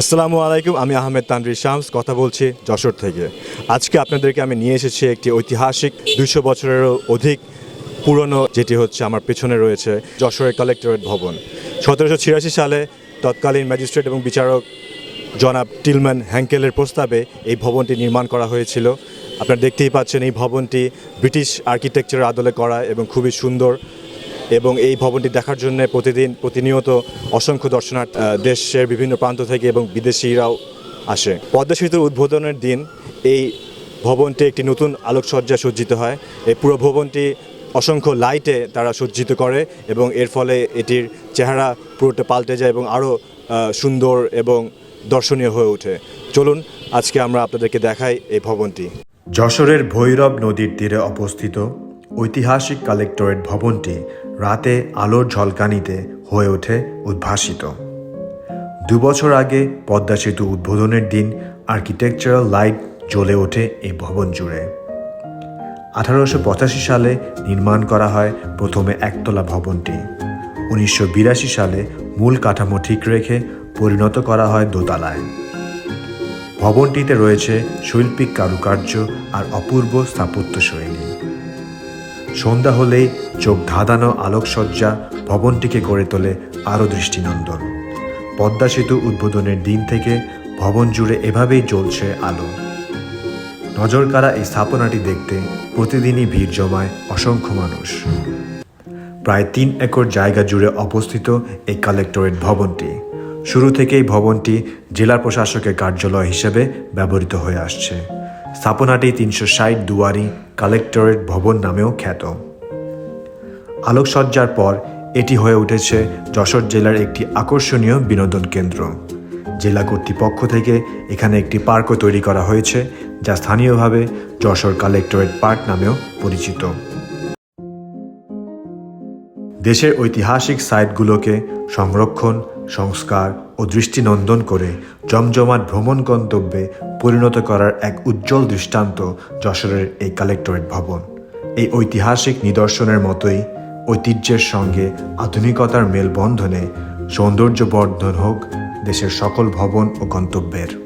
আসসালামু আলাইকুম, আমি আহমেদ তানভীর শামস, কথা বলছি যশোর থেকে। আজকে আপনাদেরকে আমি নিয়ে এসেছি একটি ঐতিহাসিক দুশো বছরেরও অধিক পুরনো, যেটি হচ্ছে আমার পেছনে রয়েছে যশোরের কালেক্টরেট ভবন। সতেরোশো ছিয়াশি সালে তৎকালীন ম্যাজিস্ট্রেট এবং বিচারক জনাব টিলম্যান হ্যাঙ্কেলের প্রস্তাবে এই ভবনটি নির্মাণ করা হয়েছিল। আপনারা দেখতেই পাচ্ছেন এই ভবনটি ব্রিটিশ আর্কিটেকচারের আদলে করা এবং খুবই সুন্দর এবং এই ভবনটি দেখার জন্য প্রতিদিন প্রতিনিয়ত অসংখ্য দর্শনার্থ দেশের বিভিন্ন প্রান্ত থেকে এবং বিদেশিরাও আসে। পদ্মা সেতুর উদ্বোধনের দিন এই ভবনটি একটি নতুন আলোকসজ্জা সজ্জিত হয়। এই পুরো ভবনটি অসংখ্য লাইটে তারা সজ্জিত করে এবং এর ফলে এটির চেহারা পুরোটা পাল্টে যায় এবং আরও সুন্দর এবং দর্শনীয় হয়ে ওঠে। চলুন, আজকে আমরা আপনাদেরকে দেখাই এই ভবনটি। যশোরের ভৈরব নদীর তীরে অবস্থিত ঐতিহাসিক কালেক্টরেট ভবনটি রাতে আলোর ঝলকানিতে হয়ে ওঠে উদ্ভাসিত। দুবছর আগে পদ্মা সেতু উদ্বোধনের দিন আর্কিটেকচারাল লাইট জ্বলে ওঠে এই ভবন জুড়ে। আঠারোশো পঁচাশি সালে নির্মাণ করা হয় প্রথমে একতলা ভবনটি। উনিশশো বিরাশি সালে মূল কাঠামো ঠিক রেখে পরিণত করা হয় দোতলায়। ভবনটিতে রয়েছে শৈল্পিক কারুকার্য আর অপূর্ব স্থাপত্য শৈলী। সন্ধ্যা হলেই চোখ ধাঁধানো আলোকসজ্জা ভবনটিকে গড়ে তোলে আরও দৃষ্টিনন্দন। পদ্মা সেতু উদ্বোধনের দিন থেকে ভবন জুড়ে এভাবেই জ্বলছে আলো। নজরকাড়া এই স্থাপনাটি দেখতে প্রতিদিনই ভিড় জমায় অসংখ্য মানুষ। প্রায় তিন একর জায়গা জুড়ে অবস্থিত এই কালেক্টরেট ভবনটি। শুরু থেকেই ভবনটি জেলা প্রশাসকের কার্যালয় হিসেবে ব্যবহৃত হয়ে আসছে। স্থাপনাটি তিনশো ষাট দুয়ারি কালেক্টরেট ভবন নামেও খ্যাত। আলোকসজ্জার পর এটি হয়ে উঠেছে যশোর জেলার একটি আকর্ষণীয় বিনোদন কেন্দ্র। জেলা কর্তৃপক্ষ থেকে এখানে একটি পার্কও তৈরি করা হয়েছে, যা স্থানীয়ভাবে যশোর কালেক্টরেট পার্ক নামেও পরিচিত। দেশের ঐতিহাসিক সাইটগুলোকে সংরক্ষণ সংস্কার ও দৃষ্টিনন্দন করে জমজমাট ভ্রমণ গন্তব্যে পরিণত করার এক উজ্জ্বল দৃষ্টান্ত যশোরের এই কালেক্টরেট ভবন। এই ঐতিহাসিক নিদর্শনের মতোই ঐতিহ্যের সঙ্গে আধুনিকতার মেলবন্ধনে সৌন্দর্য বর্ধন হোক দেশের সকল ভবন ও গন্তব্যের।